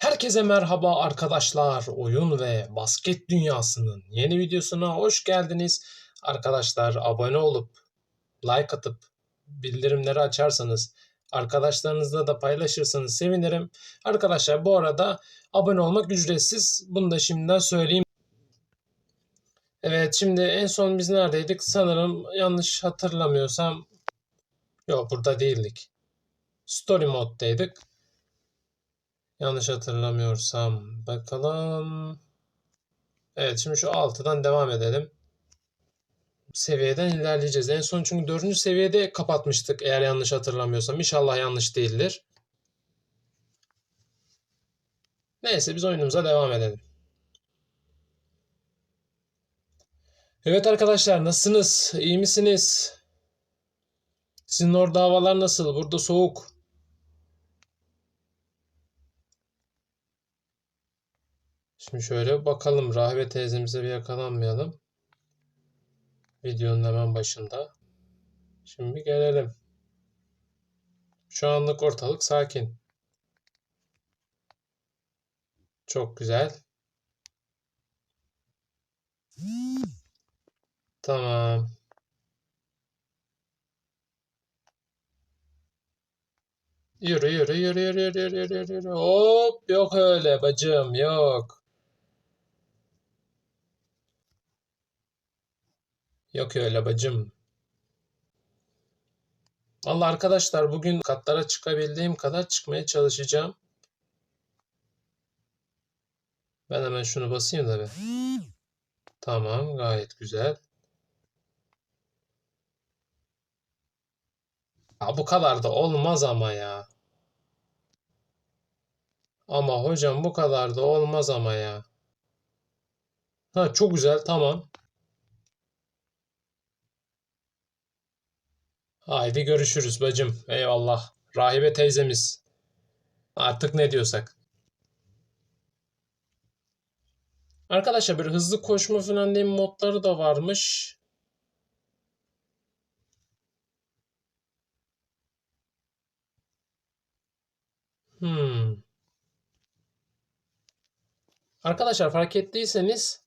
Herkese merhaba arkadaşlar. Oyun ve basket dünyasının yeni videosuna hoş geldiniz. Arkadaşlar abone olup like atıp bildirimleri açarsanız arkadaşlarınızla da paylaşırsanız sevinirim. Arkadaşlar bu arada abone olmak ücretsiz. Bunu da şimdiden söyleyeyim. Evet şimdi en son biz neredeydik? Sanırım yanlış hatırlamıyorsam yok burada değildik. Story moddaydık. Yanlış hatırlamıyorsam. Bakalım. Evet şimdi şu 6'dan devam edelim. Seviyeden ilerleyeceğiz. En son çünkü 4. seviyede kapatmıştık eğer yanlış hatırlamıyorsam. İnşallah yanlış değildir. Neyse biz oyunumuza devam edelim. Evet arkadaşlar nasılsınız? İyi misiniz? Sizin orada havalar nasıl? Burada soğuk. Şimdi şöyle bakalım. Rahibe teyzemize bir yakalanmayalım. Videonun hemen başında. Şimdi gelelim. Şu anlık ortalık sakin. Çok güzel. Tamam. Yürü yürü yürü yürü yürü yürü. yürü. Hop yok öyle bacım yok. Yok öyle bacım. Vallahi arkadaşlar bugün katlara çıkabildiğim kadar çıkmaya çalışacağım. Ben hemen şunu basayım da bir. Tamam gayet güzel. Ya bu kadar da olmaz ama ya. Ama hocam bu kadar da olmaz ama ya. Ha çok güzel tamam. Haydi görüşürüz bacım. Eyvallah. Rahibe teyzemiz. Artık ne diyorsak. Arkadaşlar bir hızlı koşma falan diye modları da varmış. Hmm. Arkadaşlar fark ettiyseniz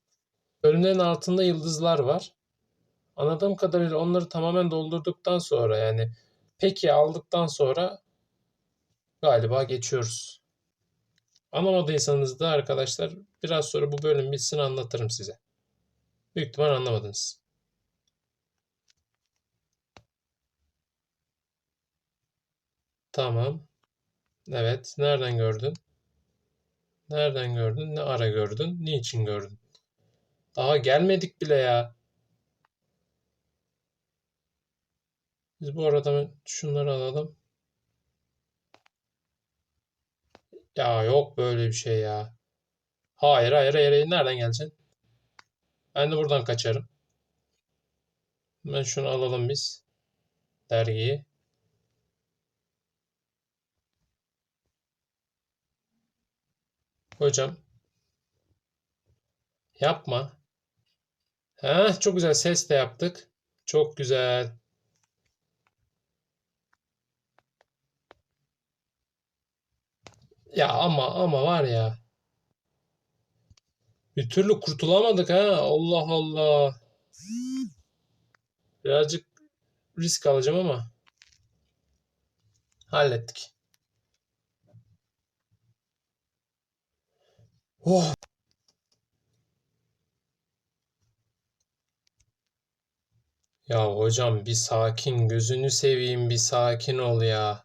bölümlerin altında yıldızlar var. Anladığım kadarıyla onları tamamen doldurduktan sonra yani peki aldıktan sonra galiba geçiyoruz. Anlamadıysanız da arkadaşlar biraz sonra bu bölüm bitsin anlatırım size. Büyük ihtimal anlamadınız. Tamam. Evet. Nereden gördün? Nereden gördün? Ne ara gördün? Niçin gördün? Daha gelmedik bile ya. Biz bu arada şunları alalım. Ya yok böyle bir şey ya. Hayır hayır hayır. Nereden geleceksin? Ben de buradan kaçarım. Ben şunu alalım biz. Dergiyi. Hocam. Yapma. Ha, çok güzel ses de yaptık. Çok güzel. Ya ama ama var ya. Bir türlü kurtulamadık ha. Allah Allah. Birazcık risk alacağım ama hallettik. Oh. Ya hocam bir sakin gözünü seveyim bir sakin ol ya.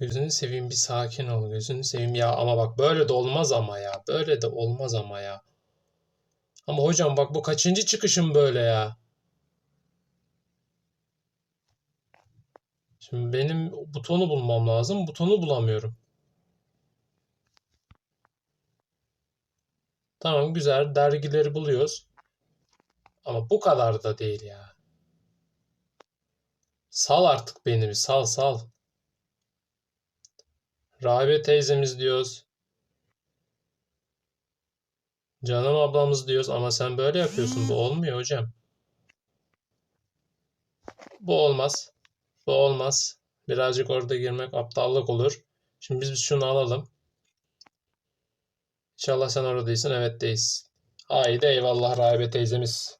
Gözünü seveyim bir sakin ol gözünü seveyim ya ama bak böyle de olmaz ama ya böyle de olmaz ama ya. Ama hocam bak bu kaçıncı çıkışım böyle ya. Şimdi benim butonu bulmam lazım. Butonu bulamıyorum. Tamam güzel dergileri buluyoruz. Ama bu kadar da değil ya. Sal artık beni bir sal sal. Rahibe teyzemiz diyoruz. Canım ablamız diyoruz ama sen böyle yapıyorsun. Bu olmuyor hocam. Bu olmaz. Bu olmaz. Birazcık orada girmek aptallık olur. Şimdi biz şunu alalım. İnşallah sen oradaysın. Evet deyiz. Haydi eyvallah Rahibe teyzemiz.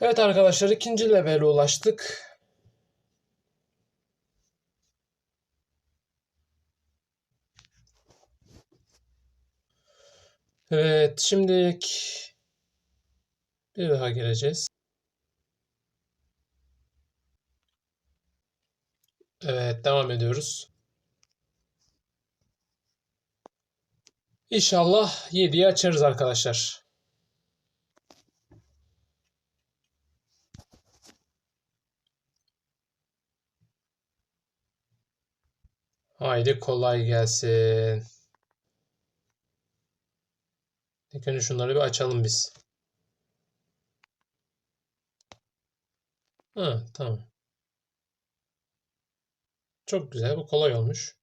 Evet arkadaşlar ikinci levele ulaştık. Evet şimdi bir daha gireceğiz. Evet devam ediyoruz. İnşallah 7'yi açarız arkadaşlar. Haydi kolay gelsin. İlk önce şunları bir açalım biz. Ha, tamam. Çok güzel. Bu kolay olmuş.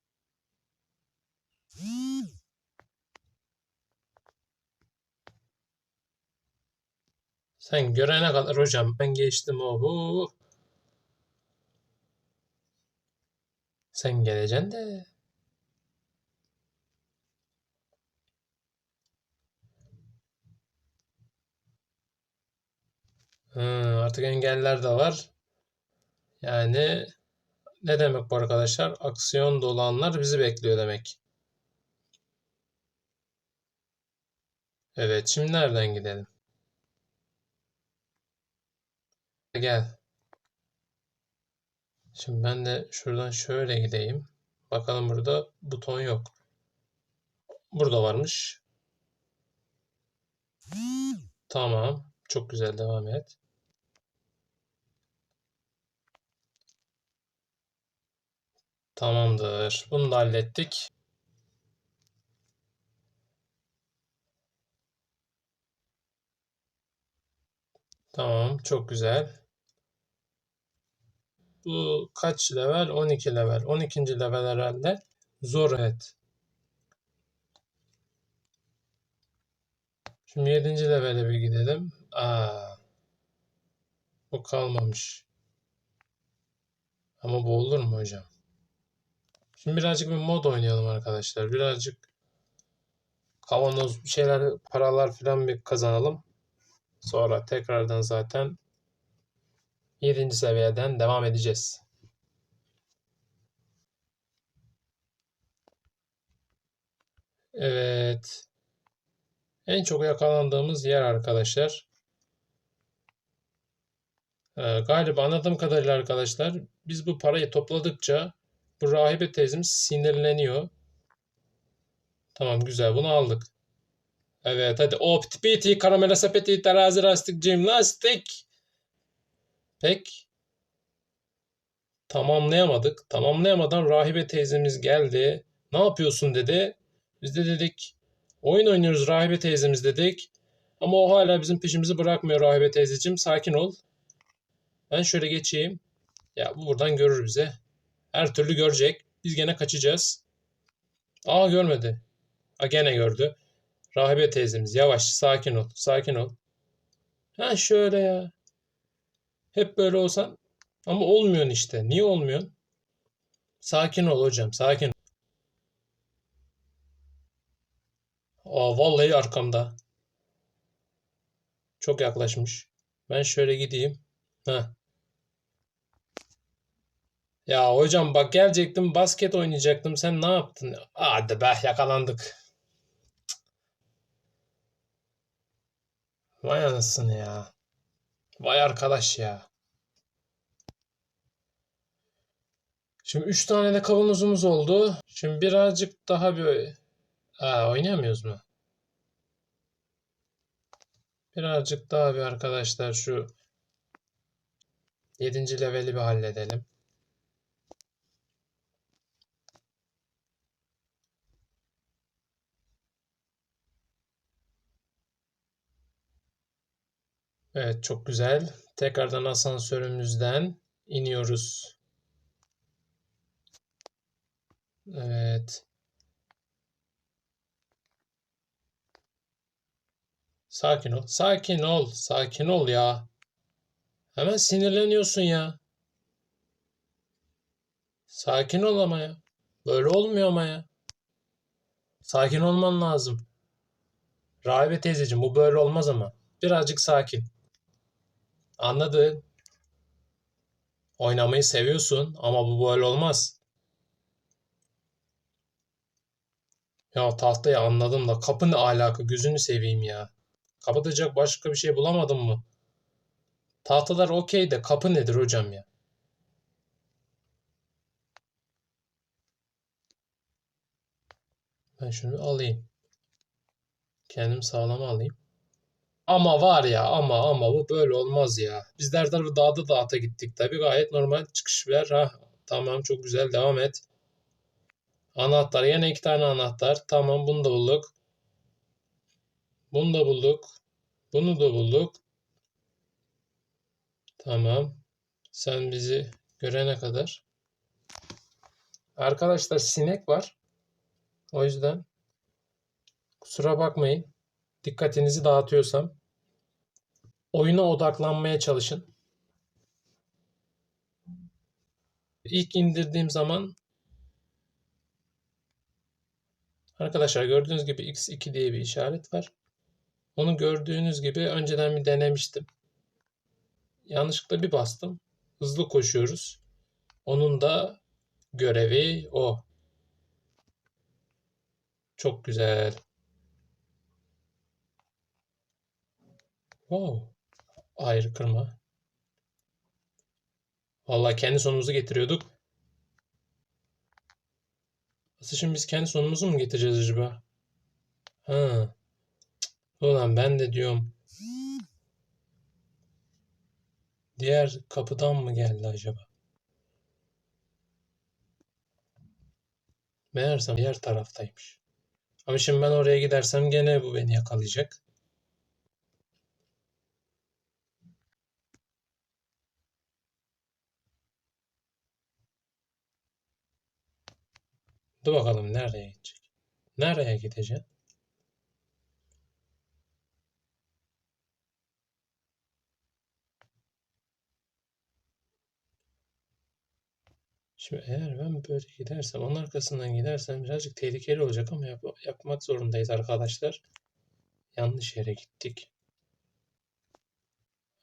Sen görene kadar hocam ben geçtim ohu. Sen geleceksin de. Hı, artık engeller de var. Yani ne demek bu arkadaşlar? Aksiyon dolu anlar bizi bekliyor demek. Evet, şimdi nereden gidelim? Gel. Şimdi ben de şuradan şöyle gideyim. Bakalım burada buton yok. Burada varmış. Tamam. Çok güzel devam et. Tamamdır. Bunu da hallettik. Tamam. Çok güzel. Bu kaç level? 12 level. 12. level herhalde. Zor et. Şimdi 7. levele bir gidelim. Aa. Bu kalmamış. Ama bu olur mu hocam? Şimdi birazcık bir mod oynayalım arkadaşlar. Birazcık kavanoz şeyler, paralar falan bir kazanalım. Sonra tekrardan zaten 7. seviyeden devam edeceğiz. Evet. En çok yakalandığımız yer arkadaşlar. Ee, galiba anladığım kadarıyla arkadaşlar biz bu parayı topladıkça bu rahibe teyzemiz sinirleniyor. Tamam güzel bunu aldık. Evet hadi opt biti karamela sepeti terazi lastik cimnastik. Pek tamamlayamadık. Tamamlayamadan rahibe teyzemiz geldi. Ne yapıyorsun dedi. Biz de dedik oyun oynuyoruz rahibe teyzemiz dedik. Ama o hala bizim peşimizi bırakmıyor rahibe teyzeciğim. Sakin ol. Ben şöyle geçeyim. Ya bu buradan görür bize. Her türlü görecek. Biz gene kaçacağız. Aa görmedi. A gene gördü. Rahibe teyzemiz yavaş sakin ol. Sakin ol. Ha şöyle ya. Hep böyle olsan ama olmuyorsun işte. Niye olmuyorsun? Sakin ol hocam sakin. Aa vallahi arkamda. Çok yaklaşmış. Ben şöyle gideyim. Ha. Ya hocam bak gelecektim basket oynayacaktım. Sen ne yaptın? Hadi be yakalandık. Vay anasını ya. Vay arkadaş ya. Şimdi 3 tane de kavanozumuz oldu. Şimdi birazcık daha bir... Aa, oynayamıyoruz mu? Birazcık daha bir arkadaşlar şu 7. leveli bir halledelim. Evet çok güzel. Tekrardan asansörümüzden iniyoruz. Evet. Sakin ol. Sakin ol. Sakin ol ya. Hemen sinirleniyorsun ya. Sakin ol ama ya. Böyle olmuyor ama ya. Sakin olman lazım. Rahibe teyzeciğim bu böyle olmaz ama. Birazcık sakin. Anladın? Oynamayı seviyorsun ama bu böyle olmaz. Ya tahtayı anladım da kapı ne alaka gözünü seveyim ya. Kapatacak başka bir şey bulamadın mı? Tahtalar okey de kapı nedir hocam ya? Ben şunu alayım. Kendim sağlama alayım. Ama var ya ama ama bu böyle olmaz ya. Biz der tarafı dağda dağıta gittik tabii gayet normal çıkış ver. Ha, tamam çok güzel devam et. Anahtar yine iki tane anahtar. Tamam bunu da bulduk. Bunu da bulduk. Bunu da bulduk. Tamam. Sen bizi görene kadar. Arkadaşlar sinek var. O yüzden kusura bakmayın. Dikkatinizi dağıtıyorsam. Oyuna odaklanmaya çalışın. İlk indirdiğim zaman arkadaşlar gördüğünüz gibi X2 diye bir işaret var. Onu gördüğünüz gibi önceden bir denemiştim. Yanlışlıkla bir bastım. Hızlı koşuyoruz. Onun da görevi o. Çok güzel. Wow. Ayrı kırma. Vallahi kendi sonumuzu getiriyorduk. Nasıl şimdi biz kendi sonumuzu mu getireceğiz acaba? Ha. Ulan ben de diyorum. Diğer kapıdan mı geldi acaba? Meğersem diğer taraftaymış. Ama şimdi ben oraya gidersem gene bu beni yakalayacak. Dur bakalım nereye gidecek? Nereye gidecek? Şimdi eğer ben böyle gidersem, onun arkasından gidersem birazcık tehlikeli olacak ama yap yapmak zorundayız arkadaşlar. Yanlış yere gittik.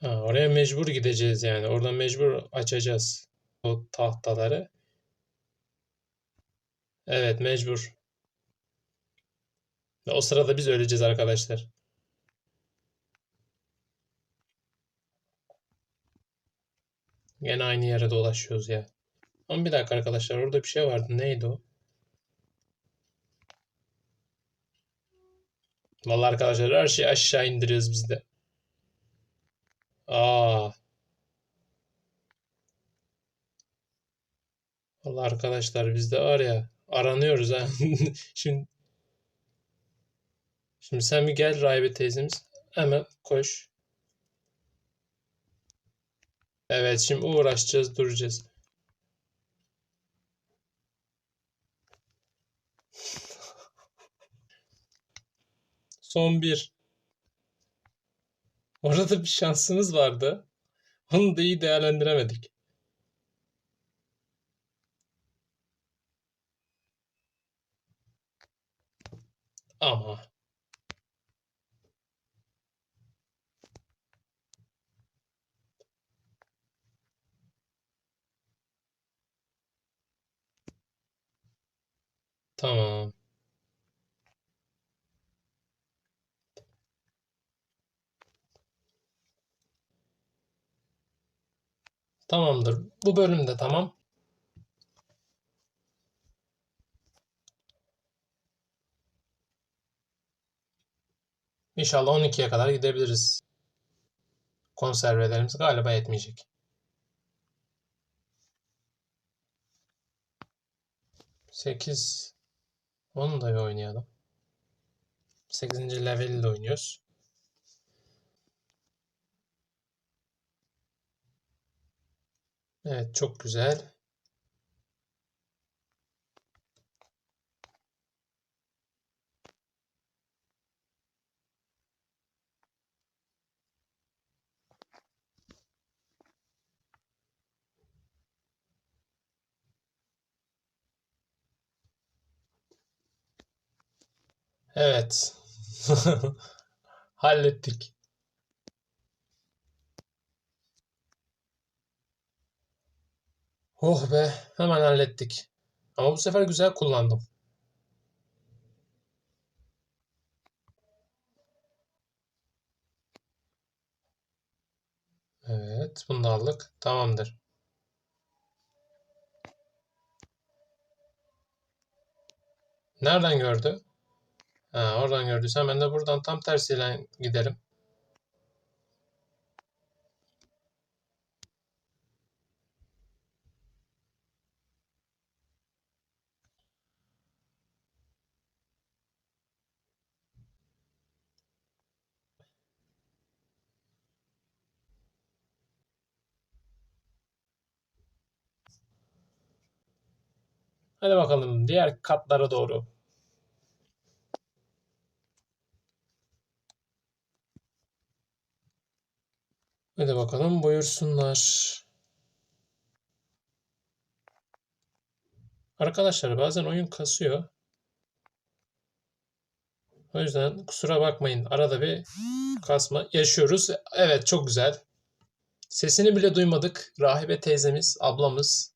Ha, oraya mecbur gideceğiz yani. Oradan mecbur açacağız o tahtaları. Evet mecbur. Ve o sırada biz öleceğiz arkadaşlar. Gene aynı yere dolaşıyoruz ya. Ama bir dakika arkadaşlar orada bir şey vardı. Neydi o? Vallahi arkadaşlar her şeyi aşağı indiriyoruz biz de. Aa. Vallahi arkadaşlar biz de var ya aranıyoruz ha. Şimdi Şimdi sen bir gel Rahibe teyzemiz. Hemen koş. Evet şimdi uğraşacağız duracağız. Son bir. Orada bir şansımız vardı. Onu da iyi değerlendiremedik. Ama tamam. Tamamdır. Bu bölüm de tamam. İnşallah 12'ye kadar gidebiliriz. Konservelerimiz galiba yetmeyecek. Sekiz. Onu da bir oynayalım. 8. leveli de oynuyoruz. Evet çok güzel. Evet. Hallettik. Oh be, hemen hallettik. Ama bu sefer güzel kullandım. Evet, bunu da aldık. Tamamdır. Nereden gördü? Ha, oradan gördüysen ben de buradan tam tersiyle giderim. Hadi bakalım diğer katlara doğru. Hadi bakalım buyursunlar. Arkadaşlar bazen oyun kasıyor. O yüzden kusura bakmayın. Arada bir kasma yaşıyoruz. Evet çok güzel. Sesini bile duymadık. Rahibe teyzemiz, ablamız.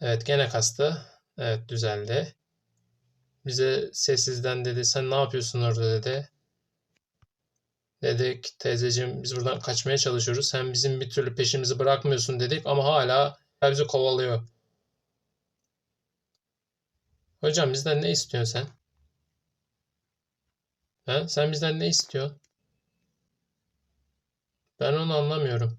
Evet gene kastı. Evet düzeldi. Bize sessizden dedi. Sen ne yapıyorsun orada dedi. Dedik teyzeciğim biz buradan kaçmaya çalışıyoruz. Sen bizim bir türlü peşimizi bırakmıyorsun dedik ama hala bizi kovalıyor. Hocam bizden ne istiyorsun sen? Ha? Sen bizden ne istiyorsun? Ben onu anlamıyorum.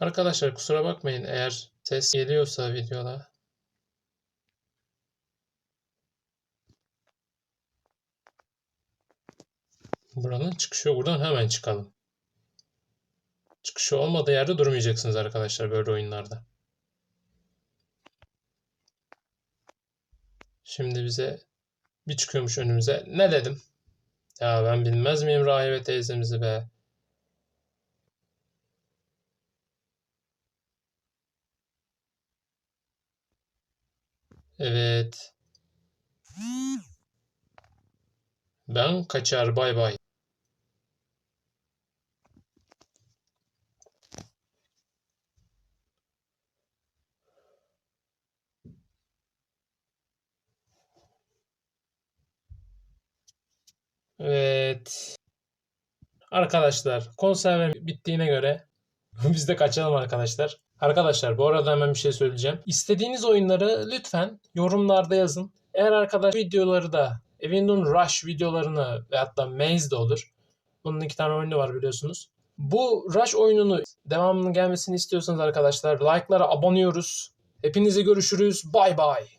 Arkadaşlar kusura bakmayın eğer ses geliyorsa videoda. Buranın çıkışı buradan hemen çıkalım. Çıkışı olmadığı yerde durmayacaksınız arkadaşlar böyle oyunlarda. Şimdi bize bir çıkıyormuş önümüze. Ne dedim? Ya ben bilmez miyim rahibe teyzemizi be? Evet. Ben kaçar bay bay. Evet. Arkadaşlar konserve bittiğine göre biz de kaçalım arkadaşlar. Arkadaşlar bu arada hemen bir şey söyleyeceğim. İstediğiniz oyunları lütfen yorumlarda yazın. Eğer arkadaş videoları da Evindon Rush videolarını ve hatta Maze de olur. Bunun iki tane oyunu var biliyorsunuz. Bu Rush oyununu devamının gelmesini istiyorsanız arkadaşlar like'lara abonıyoruz. Hepinize görüşürüz. Bay bay.